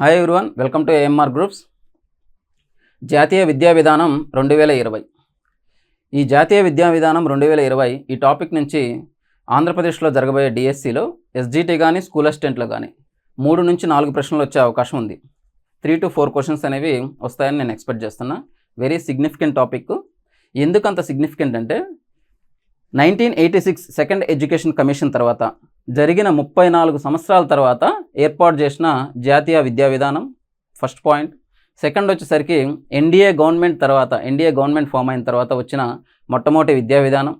Hi everyone welcome to AMR groups జాతీయ విద్యా విధానం రెండు వేల ఇరవై. ఈ జాతీయ విద్యా విధానం రెండు వేల ఇరవై ఈ టాపిక్ నుంచి ఆంధ్రప్రదేశ్లో జరగబోయే డిఎస్సిలో ఎస్జిటి కానీ స్కూల్ అసిస్టెంట్లు కానీ మూడు నుంచి నాలుగు ప్రశ్నలు వచ్చే అవకాశం ఉంది. త్రీ టు ఫోర్ క్వశ్చన్స్ అనేవి వస్తాయని నేను ఎక్స్పెక్ట్ చేస్తున్నా. వెరీ సిగ్నిఫికెంట్ టాపిక్ ఎందుకు అంత సిగ్నిఫికెంట్ అంటే nineteen eighty six second education commission తర్వాత జరిగిన ముప్పై నాలుగు సంవత్సరాల తర్వాత ఏర్పాటు చేసిన జాతీయ విద్యా విధానం ఫస్ట్ పాయింట్ సెకండ్ వచ్చేసరికి ఎన్డీఏ గవర్నమెంట్ తర్వాత ఎన్డీఏ గవర్నమెంట్ ఫామ్ అయిన తర్వాత వచ్చిన మొట్టమొదటి విద్యా విధానం.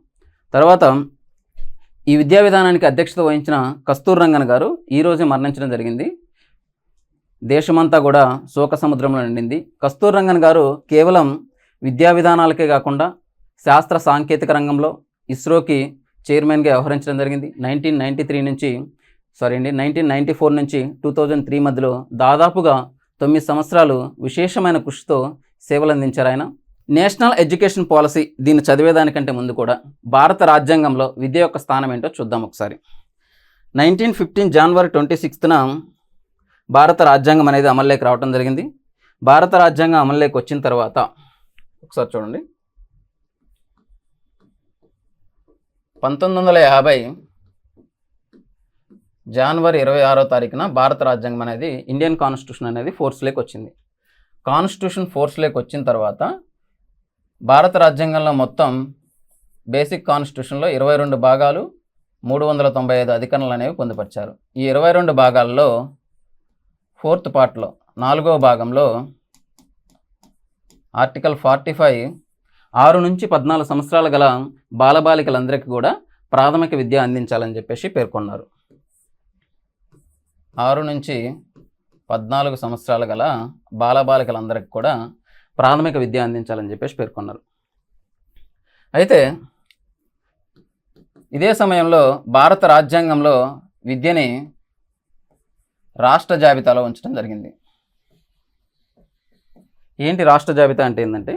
తర్వాత ఈ విద్యా విధానానికి అధ్యక్షత వహించిన కస్తూర్ రంగన్ గారు ఈరోజే మరణించడం జరిగింది. దేశమంతా కూడా శోక సముద్రంలో నిండింది. కస్తూర్ రంగన్ గారు కేవలం విద్యా విధానాలకే కాకుండా శాస్త్ర సాంకేతిక రంగంలో ఇస్రోకి చైర్మన్గా వ్యవహరించడం జరిగింది. నైన్టీన్ నైంటీ త్రీ నుంచి సారీ అండి నైన్టీన్ నైంటీ ఫోర్ నుంచి టూ థౌజండ్ త్రీ మధ్యలో దాదాపుగా తొమ్మిది సంవత్సరాలు విశేషమైన కృషితో సేవలు అందించారు ఆయన. నేషనల్ ఎడ్యుకేషన్ పాలసీ దీన్ని చదివేదానికంటే ముందు కూడా భారత రాజ్యాంగంలో విద్య యొక్క స్థానం ఏంటో చూద్దాం ఒకసారి. నైన్టీన్ ఫిఫ్టీన్ జనవరి ట్వంటీ సిక్స్త్న భారత రాజ్యాంగం అనేది అమల్లోకి రావడం జరిగింది. భారత రాజ్యాంగం అమల్లోకి వచ్చిన తర్వాత ఒకసారి చూడండి. పంతొమ్మిది వందల యాభై జనవరి ఇరవై ఆరో తారీఖున భారత రాజ్యాంగం అనేది ఇండియన్ కాన్స్టిట్యూషన్ అనేది ఫోర్స్లోకి వచ్చింది. కాన్స్టిట్యూషన్ ఫోర్స్లోకి వచ్చిన తర్వాత భారత రాజ్యాంగంలో మొత్తం బేసిక్ కాన్స్టిట్యూషన్లో ఇరవై రెండు భాగాలు మూడు వందల తొంభై ఐదు అధికరణలు అనేవి పొందుపరిచారు. ఈ ఇరవై రెండు భాగాల్లో ఫోర్త్ పార్ట్లో నాలుగవ భాగంలో ఆర్టికల్ ఫార్టీ ఫైవ్ ఆరు నుంచి పద్నాలుగు సంవత్సరాల గల బాలబాలికలందరికీ కూడా ప్రాథమిక విద్య అందించాలని చెప్పేసి పేర్కొన్నారు. ఆరు నుంచి పద్నాలుగు సంవత్సరాల గల బాలబాలికలందరికీ కూడా ప్రాథమిక విద్య అందించాలని చెప్పేసి పేర్కొన్నారు. అయితే ఇదే సమయంలో భారత రాజ్యాంగంలో విద్యని రాష్ట్ర జాబితాలో ఉంచడం జరిగింది. ఏంటి రాష్ట్ర జాబితా అంటే ఏంటంటే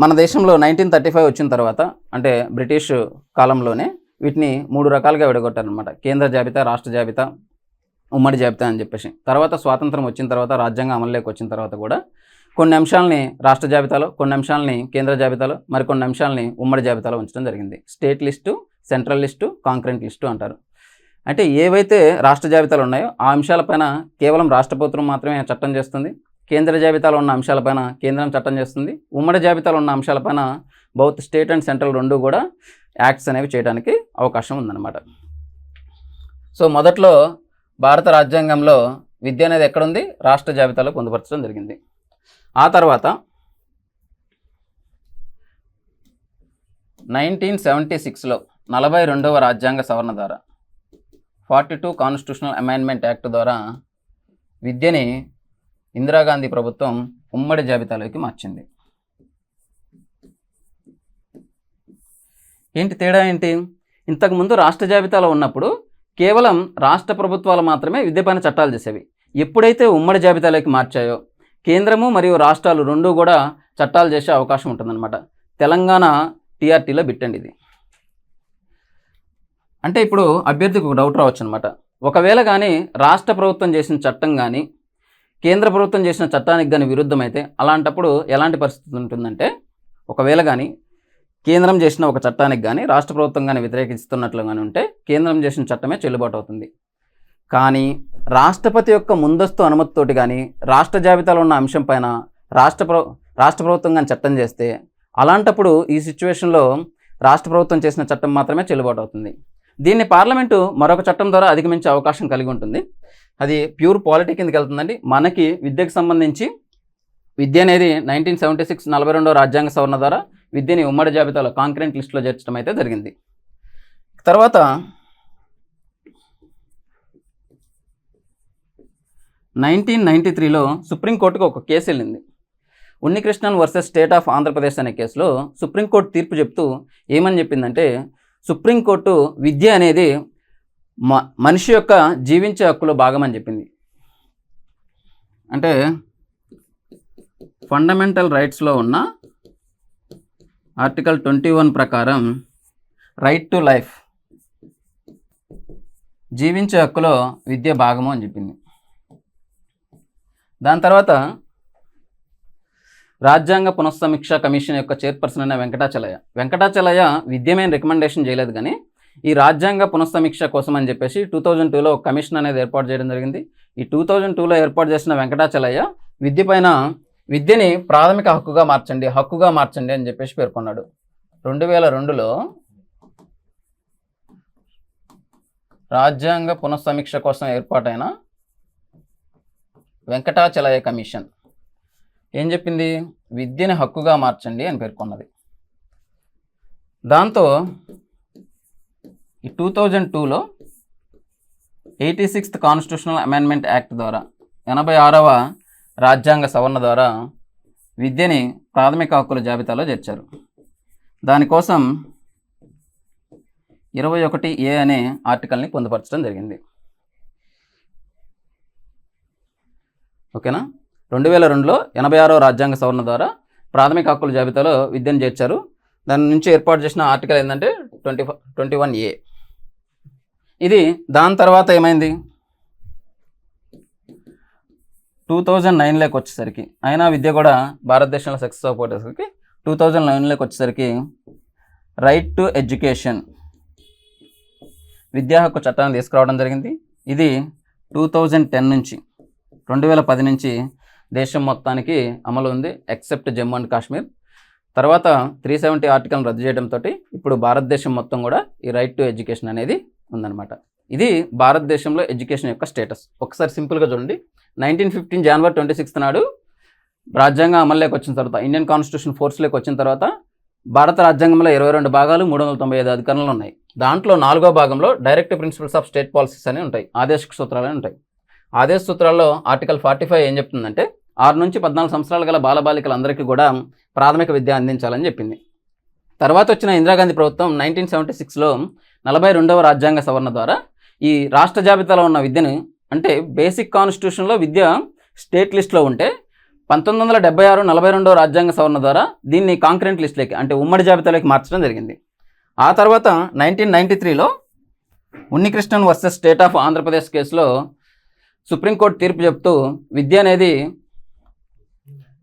మన దేశంలో నైన్టీన్ థర్టీ ఫైవ్ వచ్చిన తర్వాత అంటే బ్రిటిష్ కాలంలోనే వీటిని మూడు రకాలుగా విడగొట్టారనమాట కేంద్ర జాబితా రాష్ట్ర జాబితా ఉమ్మడి జాబితా అని చెప్పేసి. తర్వాత స్వాతంత్రం వచ్చిన తర్వాత రాజ్యాంగం అమల్లోకి వచ్చిన తర్వాత కూడా కొన్ని అంశాలని రాష్ట్ర జాబితాలో కొన్ని అంశాలని కేంద్ర జాబితాలో మరికొన్ని అంశాలని ఉమ్మడి జాబితాలో ఉంచడం జరిగింది. State list central list concurrent list అంటారు. అంటే ఏవైతే రాష్ట్ర జాబితాలు ఉన్నాయో ఆ అంశాలపైన కేవలం రాష్ట్ర ప్రభుత్వం మాత్రమే చట్టం చేస్తుంది. కేంద్ర జాబితాలో ఉన్న అంశాలపైన కేంద్రం చట్టం చేస్తుంది. ఉమ్మడి జాబితాలో ఉన్న అంశాలపైన బౌత్ స్టేట్ అండ్ సెంట్రల్ రెండు కూడా యాక్ట్స్ అనేవి చేయడానికి అవకాశం ఉందన్నమాట. సో మొదట్లో భారత రాజ్యాంగంలో విద్య అనేది ఎక్కడుంది? రాష్ట్ర జాబితాలో పొందుపరచడం జరిగింది. ఆ తర్వాత నైన్టీన్ సెవెంటీ సిక్స్లో నలభై రెండవ రాజ్యాంగ సవరణ ద్వారా forty two constitutional amendment act ద్వారా విద్యని ఇందిరాగాంధీ ప్రభుత్వం ఉమ్మడి జాబితాలోకి మార్చింది. ఏంటి తేడా ఏంటి? ఇంతకుముందు రాష్ట్ర జాబితాలో ఉన్నప్పుడు కేవలం రాష్ట్ర ప్రభుత్వాలు మాత్రమే విద్యపైన చట్టాలు చేసేవి. ఎప్పుడైతే ఉమ్మడి జాబితాలోకి మార్చాయో కేంద్రము మరియు రాష్ట్రాలు రెండూ కూడా చట్టాలు చేసే అవకాశం ఉంటుందన్నమాట. తెలంగాణ టీఆర్టీలో బిట్టండి ఇది. అంటే ఇప్పుడు అభ్యర్థికి ఒక డౌట్ రావచ్చు అనమాట ఒకవేళ కానీ రాష్ట్ర ప్రభుత్వం చేసిన చట్టం కానీ కేంద్ర ప్రభుత్వం చేసిన చట్టానికి కానీ విరుద్ధమైతే అలాంటప్పుడు ఎలాంటి పరిస్థితి ఉంటుందంటే ఒకవేళ కానీ కేంద్రం చేసిన ఒక చట్టానికి కానీ రాష్ట్ర ప్రభుత్వం కానీ వ్యతిరేకిస్తున్నట్లు కానీ ఉంటే కేంద్రం చేసిన చట్టమే చెల్లుబాటు అవుతుంది కానీ రాష్ట్రపతి యొక్క ముందస్తు అనుమతితోటి కానీ రాష్ట్ర జాబితాలో ఉన్న అంశం పైన రాష్ట్ర ప్ర రాష్ట్ర ప్రభుత్వం కానీ చట్టం చేస్తే అలాంటప్పుడు ఈ సిచ్యువేషన్లో రాష్ట్ర ప్రభుత్వం చేసిన చట్టం మాత్రమే చెల్లుబాటు అవుతుంది దీన్ని పార్లమెంటు మరొక చట్టం ద్వారా అధిగమించే అవకాశం కలిగి ఉంటుంది. అది ప్యూర్ పాలిటీ కిందకి వెళ్తుందండి. మనకి విద్యకు సంబంధించి విద్య అనేది నైన్టీన్ సెవెంటీ సిక్స్ నలభై రెండో రాజ్యాంగ సవరణ ద్వారా విద్యని ఉమ్మడి జాబితాలో కాంక్రెంట్ లిస్టులో చేర్చడం అయితే జరిగింది. తర్వాత నైన్టీన్ నైంటీ త్రీలో సుప్రీంకోర్టుకు ఒక కేసు వెళ్ళింది. Unnikrishnan versus state of Andhra Pradesh అనే కేసులో సుప్రీంకోర్టు తీర్పు చెప్తూ ఏమని చెప్పిందంటే సుప్రీంకోర్టు విద్య అనేది మనిషి యొక్క జీవించే హక్కులో భాగం అని చెప్పింది. అంటే ఫండమెంటల్ రైట్స్లో ఉన్న ఆర్టికల్ ట్వంటీ వన్ ప్రకారం రైట్ టు లైఫ్ జీవించే హక్కులో విద్య భాగము అని చెప్పింది. దాని తర్వాత రాజ్యాంగ పునఃసమీక్ష కమిషన్ యొక్క చైర్పర్సన్ అయిన వెంకటాచలయ వెంకటాచలయ విద్య మీద రికమెండేషన్ చేయలేదు కానీ ఈ రాజ్యాంగ పునఃసమీక్ష కోసం అని చెప్పేసి టూ థౌజండ్ టూలో ఒక కమిషన్ అనేది ఏర్పాటు చేయడం జరిగింది. ఈ టూ థౌజండ్ టూలో ఏర్పాటు చేసిన వెంకటాచలయ్య విద్య పైన విద్యని ప్రాథమిక హక్కుగా మార్చండి హక్కుగా మార్చండి అని చెప్పేసి పేర్కొన్నాడు. రెండు వేల రెండులో రాజ్యాంగ పునఃసమీక్ష కోసం ఏర్పాటైన వెంకటాచలయ కమిషన్ ఏం చెప్పింది? విద్యని హక్కుగా మార్చండి అని పేర్కొన్నది. దాంతో ఈ టూ థౌజండ్ టూలో eighty sixth constitutional amendment act ద్వారా ఎనభై ఆరవ రాజ్యాంగ సవరణ ద్వారా విద్యని ప్రాథమిక హక్కుల జాబితాలో చేర్చారు. దానికోసం ఇరవై ఒకటి ఏ అనే ఆర్టికల్ని పొందుపరచడం జరిగింది. ఓకేనా? రెండు వేల రెండులో ఎనభై ఆరో రాజ్యాంగ సవరణ ద్వారా ప్రాథమిక హక్కుల జాబితాలో విద్యను చేర్చారు. దాని నుంచి ఏర్పాటు చేసిన ఆర్టికల్ ఏంటంటే ట్వంటీ ట్వంటీ వన్ ఏ ఇది దాని తర్వాత ఏమైంది? టూ థౌజండ్ నైన్లోకి వచ్చేసరికి అయినా విద్య కూడా భారతదేశంలో సక్సెస్ అవ్వకపోయేసరికి టూ థౌజండ్ నైన్లోకి వచ్చేసరికి రైట్ టు ఎడ్యుకేషన్ విద్యా హక్కు చట్టాన్ని తీసుకురావడం జరిగింది. ఇది టూ థౌజండ్ టెన్ నుంచి రెండు వేల పది నుంచి దేశం మొత్తానికి అమలు ఉంది. Except Jammu and Kashmir. తర్వాత త్రీ సెవెంటీ ఆర్టికల్ని రద్దు చేయడంతో ఇప్పుడు భారతదేశం మొత్తం కూడా ఈ రైట్ టు ఎడ్యుకేషన్ అనేది ఉందన్నమాట. ఇది భారతదేశంలో ఎడ్యుకేషన్ యొక్క స్టేటస్. ఒకసారి సింపుల్గా చూడండి. నైన్టీన్ ఫిఫ్టీన్ జనవరి ట్వంటీ సిక్స్త్ నాడు రాజ్యాంగం అమల్లోకి వచ్చిన తర్వాత ఇండియన్ కాన్స్టిట్యూషన్ ఫోర్స్లోకి వచ్చిన తర్వాత భారత రాజ్యాంగంలో ఇరవై రెండు భాగాలు మూడు వందల తొంభై ఐదు అధికారులు ఉన్నాయి. దాంట్లో నాలుగో భాగంలో direct principles of state policies అని ఉంటాయి. ఆదేశిక సూత్రాలు అని ఉంటాయి. ఆదేశ సూత్రాల్లో ఆర్టికల్ ఫార్టీ ఫైవ్ ఏం చెప్తుందంటే ఆరు నుంచి పద్నాలుగు సంవత్సరాలు గల బాలబాలికలందరికీ కూడా ప్రాథమిక విద్య అందించాలని చెప్పింది. తర్వాత వచ్చిన ఇందిరాగాంధీ ప్రభుత్వం నైన్టీన్ సెవెంటీ సిక్స్లో నలభై రెండవ రాజ్యాంగ సవరణ ద్వారా ఈ రాష్ట్ర జాబితాలో ఉన్న విద్యను అంటే బేసిక్ కాన్స్టిట్యూషన్లో విద్య స్టేట్ లిస్ట్లో ఉంటే పంతొమ్మిది వందల డెబ్బై ఆరు నలభై రెండవ రాజ్యాంగ సవరణ ద్వారా దీన్ని కాంక్రెంట్ లిస్ట్లోకి అంటే ఉమ్మడి జాబితాలోకి మార్చడం జరిగింది. ఆ తర్వాత నైన్టీన్ నైంటీ త్రీలో Unnikrishnan versus state of Andhra Pradesh కేసులో సుప్రీంకోర్టు తీర్పు చెప్తూ విద్య అనేది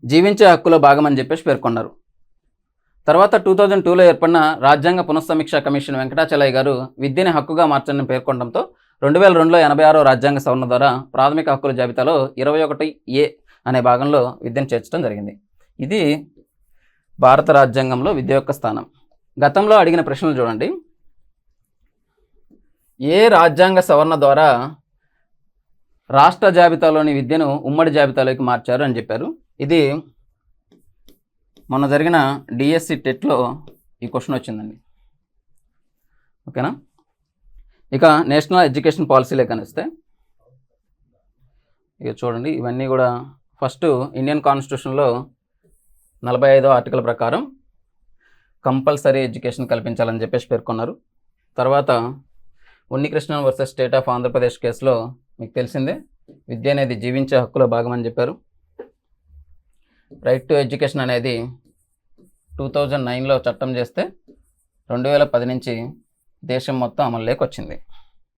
జీవించే హక్కులో భాగమని చెప్పేసి పేర్కొన్నారు. తర్వాత టూ థౌజండ్ టూలో ఏర్పడిన రాజ్యాంగ పునఃసమీక్ష కమిషన్ వెంకటాచలయ్య గారు విద్యని హక్కుగా మార్చని పేర్కొనడంతో రెండు వేల రెండులో ఎనభై ఆరో రాజ్యాంగ సవరణ ద్వారా ప్రాథమిక హక్కుల జాబితాలో ఇరవై ఒకటి ఏ అనే భాగంలో విద్యను చేర్చడం జరిగింది. ఇది భారత రాజ్యాంగంలో విద్య యొక్క స్థానం. గతంలో అడిగిన ప్రశ్నలు చూడండి. ఏ రాజ్యాంగ సవరణ ద్వారా రాష్ట్ర జాబితాలోని విద్యను ఉమ్మడి జాబితాలోకి మార్చారు అని చెప్పారు. ఇది మొన్న జరిగిన డిఎస్సి టెట్లో ఈ క్వశ్చన్ వచ్చిందండి. ఓకేనా? ఇక నేషనల్ ఎడ్యుకేషన్ పాలసీలే కనిస్తే ఇక చూడండి ఇవన్నీ కూడా ఫస్ట్ ఇండియన్ కాన్స్టిట్యూషన్లో నలభై ఐదో ఆర్టికల్ ప్రకారం కంపల్సరీ ఎడ్యుకేషన్ కల్పించాలని చెప్పేసి పేర్కొన్నారు. తర్వాత Unnikrishnan versus state of Andhra Pradesh కేసులో మీకు తెలిసిందే విద్య అనేది జీవించే హక్కులో భాగమని చెప్పారు. రైట్ టు ఎడ్యుకేషన్ అనేది టూ థౌజండ్ నైన్లో చట్టం చేస్తే రెండు వేల పది నుంచి దేశం మొత్తం అమల్లోకి వచ్చింది.